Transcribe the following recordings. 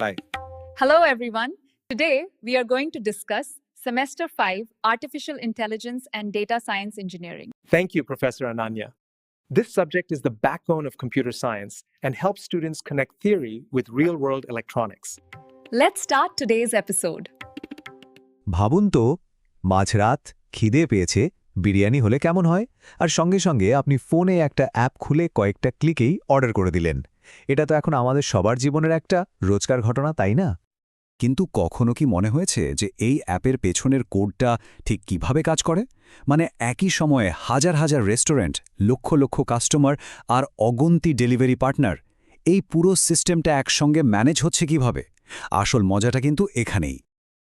Bye. Hello, everyone. Today, we are going to discuss Semester 5 Artificial Intelligence and Data Science Engineering. Thank you, Professor Ananya. This subject is the backbone of computer science and helps students connect theory with real world electronics. Let's start today's episode. ভাবুন তো মাঝরাত খিদে পেয়েছে বিরিয়ানি হলে কেমন হয়? আর সঙ্গে সঙ্গে আপনি ফোনে একটা অ্যাপ খুলে কয়েকটা ক্লিকেই অর্ডার করে দিলেন। এটা তো এখন আমাদের সবার জীবনের একটা রোজকার ঘটনা তাই না? কিন্তু কখনো কি মনে হয়েছে যে এই অ্যাপের পেছনের কোডটা ঠিক কীভাবে কাজ করে? মানে একই সময়ে হাজার হাজার রেস্টুরেন্ট লক্ষ লক্ষ কাস্টমার আর অগন্তি ডেলিভারি পার্টনার এই পুরো সিস্টেমটা একসঙ্গে ম্যানেজ হচ্ছে কীভাবে? আসল মজাটা কিন্তু এখানেই।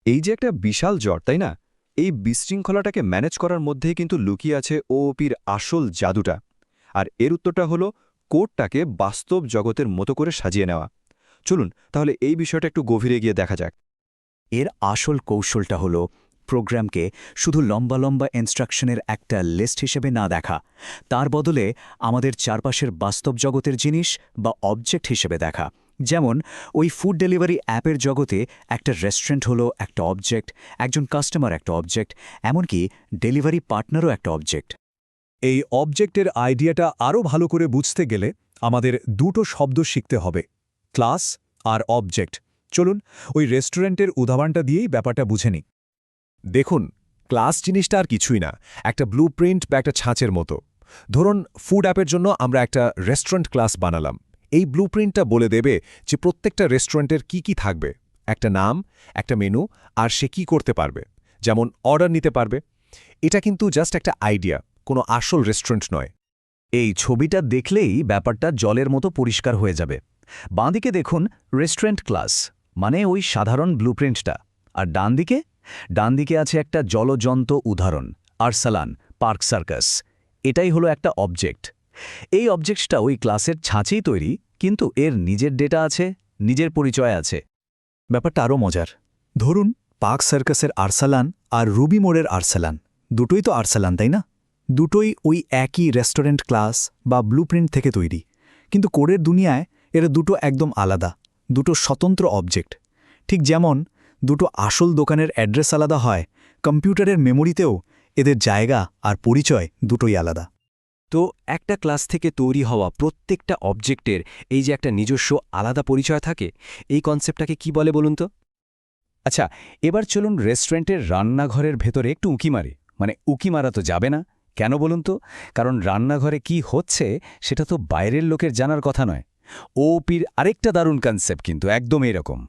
এই যে একটা বিশাল জ্বর তাই না? এই বিশৃঙ্খলাটাকে ম্যানেজ করার মধ্যেই কিন্তু লুকিয়ে আছে ওপির আসল জাদুটা। আর এর উত্তরটা হলো কোডটাকে বাস্তব জগতের মতো করে সাজিয়ে নেওয়া। চলুন, তাহলে এই বিষয়টা একটু গভীরে গিয়ে দেখা যাক। এর আসল কৌশলটা হলো প্রোগ্রামকে শুধু লম্বা লম্বা ইনস্ট্রাকশনের একটা লিস্ট হিসেবে না দেখা। তার বদলে আমাদের চারপাশের বাস্তব জগতের জিনিস বা অবজেক্ট হিসেবে দেখা। যেমন, ওই ফুড ডেলিভারি অ্যাপের জগতে একটা রেস্টুরেন্ট হলো একটা অবজেক্ট একজন কাস্টমার একটা অবজেক্ট এমনকি ডেলিভারি পার্টনারও একটা অবজেক্ট এই অবজেক্টের আইডিয়াটা আরও ভালো করে বুঝতে গেলে আমাদের দুটো শব্দ শিখতে হবে ক্লাস আর অবজেক্ট চলুন, ওই রেস্টুরেন্টের উদাহরণটা দিয়েই ব্যাপারটা বুঝে নিই। দেখুন ক্লাস জিনিসটা আর কিছুই না, একটা ব্লু প্রিন্ট বা একটা ছাঁচের মতো। ধরুন ফুড অ্যাপের জন্য আমরা একটা রেস্টুরেন্ট ক্লাস বানালাম। এই ব্লু প্রিন্টটা বলে দেবে যে প্রত্যেকটা রেস্টুরেন্টের কি কি থাকবে, একটা নাম, একটা মেনু আর সে কি করতে পারবে। যেমন অর্ডার নিতে পারবে। এটা কিন্তু জাস্ট একটা আইডিয়া কোনো আসল রেস্টুরেন্ট নয়। এই ছবিটা দেখলেই ব্যাপারটা জলের মতো পরিষ্কার হয়ে যাবে। বাঁদিকে দেখুন রেস্টুরেন্ট ক্লাস মানে ওই সাধারণ ব্লুপ্রিন্টটা আর ডান দিকে ডান দিকে আছে একটা জলজন্ত উদাহরণ, আরসালান, পার্ক সার্কাস। এটাই হলো একটা অবজেক্ট এই অবজেক্টটা ওই ক্লাসের ছাঁচেই তৈরি কিন্তু এর নিজের ডেটা আছে, নিজের পরিচয় আছে। ব্যাপারটা আরও মজার। ধরুন পার্ক সার্কাসের আরসালান আর রুবি মোড়ের আরসালান। দুটোই তো আরসালান, তাই না? দুটোই ওই একই রেস্টুরেন্ট ক্লাস বা ব্লুপ্রিন্ট থেকে তৈরি। কিন্তু কোরের দুনিয়ায় এরা দুটো একদম আলাদা, দুটো স্বতন্ত্র অবজেক্ট। ঠিক যেমন, দুটো আসল দোকানের অ্যাড্রেস আলাদা হয়, কম্পিউটারের মেমোরিতেও এদের জায়গা আর পরিচয় দুটোই আলাদা। তো একটা ক্লাস থেকে তৈরি হওয়া প্রত্যেকটা অবজেক্টের এই যে একটা নিজস্ব আলাদা পরিচয় থাকে, এই কনসেপ্টটাকে কি বলে বলুন তো? আচ্ছা এবার চলুন রেস্টুরেন্টের রান্নাঘরের ভেতরে একটু উঁকি মারি। মানে উঁকি মারা তো যাবে না। কেন বলুন তো? কারণ রান্নাঘরে কি হচ্ছে সেটা তো বাইরের লোকের জানার কথা নয়। ওপির আরেকটা দারুণ কনসেপ্ট কিন্তু একদম এরকম।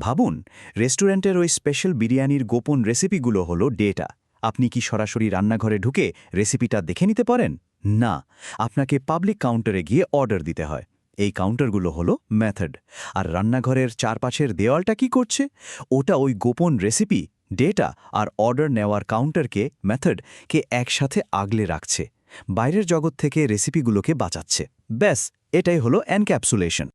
ভাবুন, রেস্টুরেন্টের ওই স্পেশাল বিরিয়ানির গোপন রেসিপিগুলো হলো ডেটা। আপনি কি সরাসরি রান্নাঘরে ঢুকে রেসিপিটা দেখে নিতে পারেন? না, আপনাকে পাবলিক কাউন্টারে গিয়ে অর্ডার দিতে হয়। এই কাউন্টারগুলো হলো মেথড আর রান্নাঘরের চারপাশের দেওয়ালটা কি করছে? ওটা ওই গোপন রেসিপি ডেটা আর অর্ডার নেওয়ার কাউন্টারকে মেথডকে একসাথে আগলে রাখছে। বাইরের জগৎ থেকে রেসিপিগুলোকে বাঁচাচ্ছে। ব্যাস, এটাই হলো এনক্যাপসুলেশন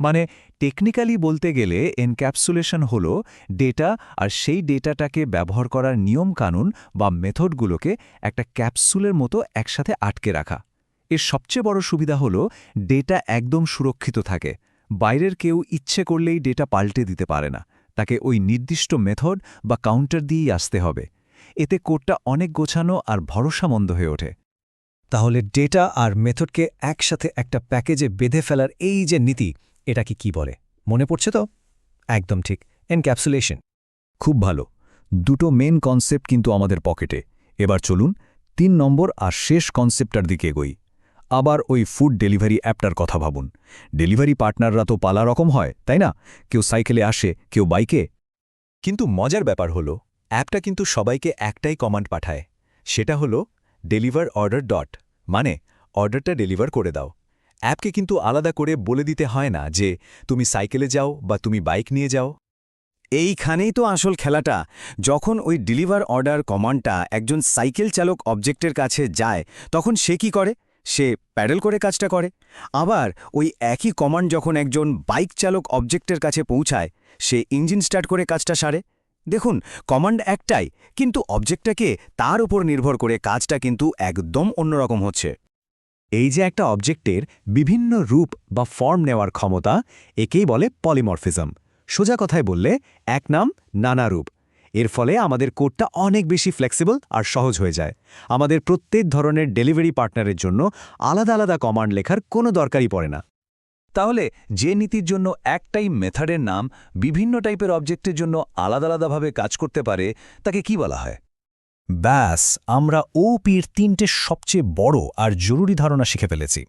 মানে টেকনিক্যালি বলতে গেলে এনক্যাপসুলেশন হল ডেটা আর সেই ডেটাটাকে ব্যবহার করার নিয়মকানুন বা মেথডগুলোকে একটা ক্যাপসুলের মতো একসাথে আটকে রাখা। এর সবচেয়ে বড় সুবিধা হল ডেটা একদম সুরক্ষিত থাকে। বাইরের কেউ ইচ্ছে করলেই ডেটা পাল্টে দিতে পারে না। তাকে ওই নির্দিষ্ট মেথড বা কাউন্টার দিয়েই আসতে হবে। এতে কোডটা অনেক গোছানো আর ভরসামন্দ হয়ে ওঠে। তাহলে ডেটা আর মেথডকে একসাথে একটা প্যাকেজে বেঁধে ফেলার এই যে নীতি এটাকে কি বলে? মনে পড়ছে তো? একদম ঠিক। এনক্যাপসুলেশন খুব ভালো। দুটো মেন কনসেপ্ট কিন্তু আমাদের পকেটে এবার চলুন তিন নম্বর আর শেষ কনসেপ্টটার দিকে এগোই। আবার ওই ফুড ডেলিভারি অ্যাপটার কথা ভাবুন। ডেলিভারি পার্টনাররা তো পালা রকম হয়, তাই না? কেউ সাইকেলে আসে, কেউ বাইকে কিন্তু মজার ব্যাপার হলো অ্যাপটা কিন্তু সবাইকে একটাই কমান্ড পাঠায়। সেটা হলো ডেলিভার অর্ডার ডট মানে অর্ডারটা ডেলিভার করে দাও। অ্যাপকে কিন্তু আলাদা করে বলে দিতে হয় না যে তুমি সাইকেলে যাও বা তুমি বাইক নিয়ে যাও। এইখানেই তো আসল খেলাটা। যখন ওই ডেলিভার অর্ডার কমান্ডটা একজন সাইকেল চালক অবজেক্টের কাছে যায়, তখন সে কি করে? সে প্যাডেল করে কাজটা করে। আবার ওই একই কমান্ড যখন একজন বাইক চালক অবজেক্টের কাছে পৌঁছায়, সে ইঞ্জিন স্টার্ট করে কাজটা সারে। দেখুন, কমান্ড একটাই, কিন্তু অবজেক্টটাকে তার উপর নির্ভর করে কাজটা কিন্তু একদম অন্যরকম হচ্ছে। এই যে একটা অবজেক্টের বিভিন্ন রূপ বা ফর্ম নেওয়ার ক্ষমতা, একেই বলে পলিমরফিজম সোজা কথায় বললে, এক নাম নানা রূপ। এর ফলে আমাদের কোডটা অনেক বেশি ফ্লেক্সিবল আর সহজ হয়ে যায়। আমাদের প্রত্যেক ধরনের ডেলিভারি পার্টনারের জন্য আলাদা আলাদা কমান্ড লেখার কোনো দরকারই পড়ে না। তাহলে যে নীতির জন্য একটাই মেথডের নাম বিভিন্ন টাইপের অবজেক্টের জন্য আলাদা আলাদাভাবে কাজ করতে পারে, তাকে কি বলা হয়? ব্যাস, আমরা ওপির তিনটে সবচেয়ে বড় আর জরুরি ধারণা শিখে ফেলেছি।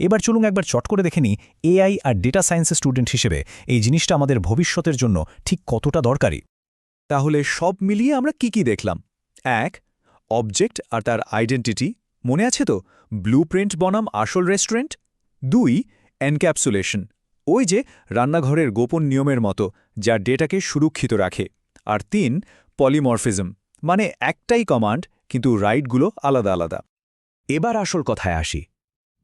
এবার চলুন একবার চট করে দেখে নিই এআই আর ডেটা সায়েন্সের স্টুডেন্ট হিসেবে এই জিনিসটা আমাদের ভবিষ্যতের জন্য ঠিক কতটা দরকারি। তাহলে সব মিলিয়ে আমরা কি কি দেখলাম? এক, অবজেক্ট আর তার আইডেন্টিটি, মনে আছে তো? ব্লুপ্রিন্ট বনাম আসল রেস্টুরেন্ট। দুই, এনক্যাপসুলেশন, ওই যে রান্নাঘরের গোপন নিয়মের মতো, যা ডেটাকে সুরক্ষিত রাখে। আর তিন, পলিমরফিজম মানে একটাই কমান্ড কিন্তু রাইডগুলো আলাদা আলাদা। এবার আসল কথায় আসি।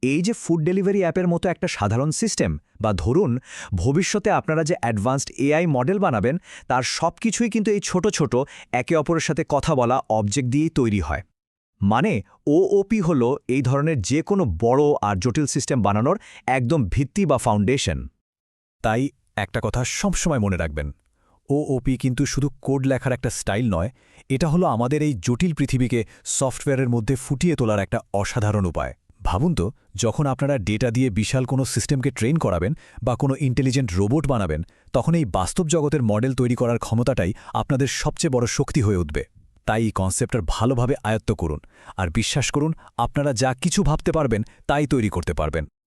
এই যে ফুড ডেলিভারি অ্যাপের মতো একটা সাধারণ সিস্টেম বা ধরুন, ভবিষ্যতে আপনারা যে অ্যাডভান্সড এআই মডেল বানাবেন, তার সব কিছুই কিন্তু এই ছোট ছোট, একে অপরের সাথে কথা বলা অবজেক্ট দিয়েই তৈরি হয়। মানে ওওপি হল এই ধরনের যে কোনো বড় আর জটিল সিস্টেম বানানোর একদম ভিত্তি বা ফাউন্ডেশন তাই একটা কথা সবসময় মনে রাখবেন ওওপি কিন্তু শুধু কোড লেখার একটা স্টাইল নয়, এটা হলো আমাদের এই জটিল পৃথিবীকে সফটওয়্যারের মধ্যে ফুটিয়ে তোলার একটা অসাধারণ উপায়। ভাবুন তো, যখন আপনারা ডেটা দিয়ে বিশাল কোনো সিস্টেমকে ট্রেন করাবেন বা কোনো ইন্টেলিজেন্ট রোবট বানাবেন, তখন এই বাস্তব জগতের মডেল তৈরি করার ক্ষমতাটাই আপনাদের সবচেয়ে বড় শক্তি হয়ে উঠবে। তাই এই কনসেপ্টটার ভালোভাবে আয়ত্ত করুন, আর বিশ্বাস করুন, আপনারা যা কিছু ভাবতে পারবেন, তাই তৈরি করতে পারবেন।